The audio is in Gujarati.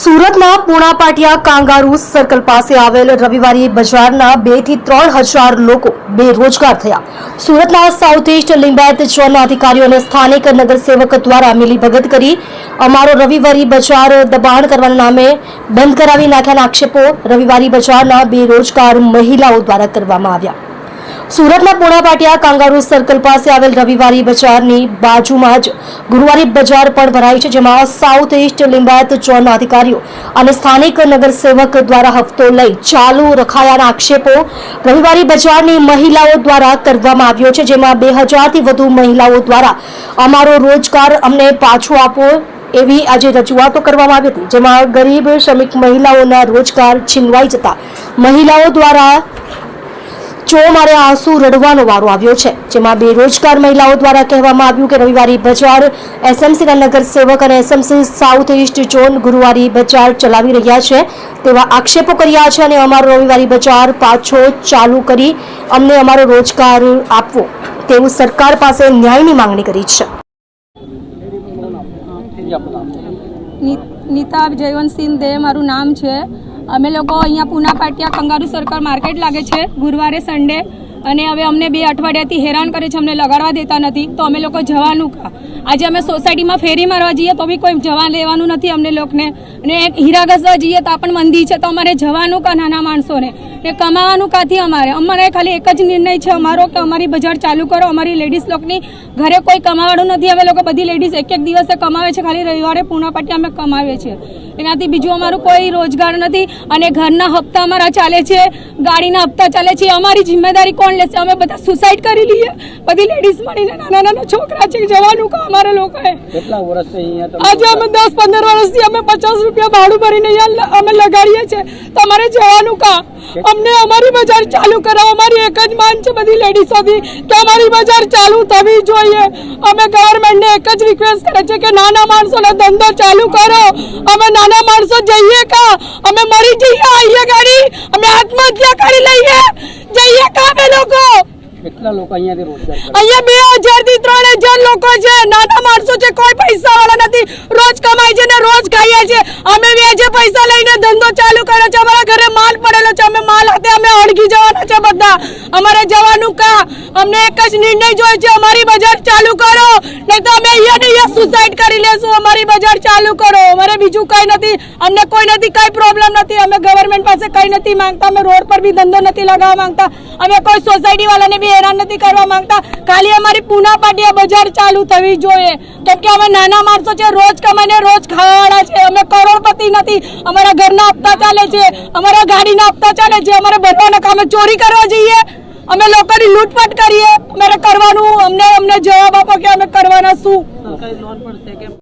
સુરતના પૂણા પાટિયા કાંગારૂ સર્કલ પાસે આવેલ રવિવારી બજારના બેથી ત્રણ હજાર લોકો બેરોજગાર થયા. સુરતના સાઉથ ઇસ્ટ લિંબાયત અધિકારીઓ અને સ્થાનિક નગરસેવક દ્વારા મિલીભગત કરી અમારો રવિવારી બજાર દબાણ કરવાના નામે બંધ કરાવી નાખ્યાના આક્ષેપો રવિવારી બજારના બેરોજગાર મહિલાઓ દ્વારા કરવામાં આવ્યા. સુરતના પૂણા પાટિયા કાંગારુ સર્કલ પાસે આવેલ રવિવારી બજારની બાજુમાં જ ગુરુવારી બજાર પણ ભરાઈ છે, જેમાં સાઉથ ઇસ્ટ લિંબાયત ઝોનના અધિકારીઓ અને સ્થાનિક નગરસેવક દ્વારા હપ્તો લઈ ચાલુ રખાયાના આક્ષેપો રવિવારી બજારની મહિલાઓ દ્વારા કરવામાં આવ્યો છે, જેમાં બે હજારથી વધુ મહિલાઓ દ્વારા અમારો રોજગાર અમને પાછો આપો એવી આજે રજૂઆતો કરવામાં આવી હતી, જેમાં ગરીબ, શ્રમિક મહિલાઓના રોજગાર છીનવાઈ જતા મહિલાઓ દ્વારા ચો મારે આંસુ રડવાનો વારો આવ્યો છે, જેમાં બેરોજગાર મહિલાઓ દ્વારા કહેવામાં આવ્યું કે રવિવારી બજાર એસએમસીના નગરસેવક અને એસએમસી સાઉથ ઇસ્ટ ઝોન ગુરુવારી બજાર ચલાવી રહ્યા છે. તેવા આક્ષેપો કર્યા છે અને અમારો રવિવારી બજાર પાછો ચાલુ કરી અમને અમારો રોજગાર આપવો તેવું સરકાર પાસે ન્યાયની માંગણી કરી છે. નીતા જયવંતસિંહ દે મારું નામ છે. અમે લોકો અહીંયા Puna Patiya kangaroo circle market લાગે છે. ગુરુવારે સન્ડે અને હવે અમને બે અઠવાડિયાથી હેરાન કરે છે, અમને લગાડવા દેતા નથી. તો અમે લોકો જવાનું કા? આજે અમે સોસાયટીમાં ફેરી મારવા જઈએ તો બી કોઈ જવા લેવાનું નથી અમને લોકોને. અને હીરા ઘસવા જઈએ તો પણ મંદી છે, તો અમારે જવાનું કા નાના માણસોને? ને કમાવાનું કાથી અમારે? અમારે ખાલી એક જ નિર્ણય છે, અમારો કે અમારી બજાર ચાલુ કરો, અમારી લેડીઝ લોકોની ઘરે કોઈ કમાવાનું નથી. અમે લોકો બધી લેડીઝ એક એક દિવસે કમાવે છે, ખાલી રવિવારે પૂર્ણપાટી અમે કમાવીએ છીએ. એનાથી બીજું અમારું કોઈ રોજગાર નથી. અને ઘરના હપ્તા અમારા ચાલે છે, ગાડીના હપ્તા ચાલે છે, અમારી જિમ્મેદારી કોણ લેશે અમે બધા સુસાઇડ કરી લઈએ. બધી લેડીઝ મળીને નાના નાના છોકરા છે જવાનું કા અમારા લોકોએ. કેટલા વર્ષથી આજે અમે દસ પંદર વર્ષથી અમે પચાસ રૂપિયા ભાડું ભરીને અહીંયા અમે લગાડીએ છીએ. તમારે જવાનું કા અમને અમારી બજાર ચાલુ કરાવો. અમારી એક જ માન છે બધી લેડીઝોથી કે અમારી બજાર ચાલુ થવી જોઈએ. અમે ગવર્મેન્ટને એક જ રિક્વેસ્ટ કરે છે કે નાના માણસોનો ધંધો ચાલુ કરો. અમે નાના માણસો જઈએ કા? અમે મરી જઈએ. આવીએ ગાડી. અમે આત્મહત્યા કરી લઈએ. કેટલા લોકો અહીંયાથી રોજગાર અહીંયા બે હજારથી ત્રણ લોકો છે, નાના માણસો છે, કોઈ પૈસા વાળા નથી. રોજ કમાય છે ને રોજ ખાઈએ છે. અમે વ્યાજે પૈસા લઈને ધંધો ચાલુ કર્યો છે. અમારા ઘરે માલ પડેલો છે. અમે માલ હાથે અમે અડગી જવાના છે બધા. અમારે જવાનું કા? અમને એક જ નિર્ણય જોઈએ છે, અમારી બજાર ચાલુ કરો. નહીં તો અમે અહીંયા ને અહીંયા સુસાઇડ કરી લેશું. અમારી બજાર ચાલુ કરો. અમારે બીજું કઈ નથી. અમને કોઈ નથી, કઈ પ્રોબ્લેમ નથી. અમે ગવર્મેન્ટ પાસે કઈ નથી માંગતા. અમે રોડ પર બી ધંધો નથી લગાવવા માંગતા. અમે કોઈ સોસાયટી વાળાને બી હેરાન નથી કરવા માંગતા. ખાલી અમારી પૂના પાટિયા બજાર ચાલુ થવી જોઈએ. કેમ કે અમે નાના માણસો છે, રોજ કમાઈને રોજ ખાવાવાળા છે. અમે કરોડપતિ નથી. અમારા ઘરના હપ્તા ચાલે છે. અમારા ગાડીના હપ્તા ચાલે છે. અમારે ભરવાના કામે ચોરી કરવા જઈએ. અમે લોકોની લૂંટફાટ કરીએ. અમારે કરવાનું અમને અમને જવાબ આપો કે અમે કરવાના શું.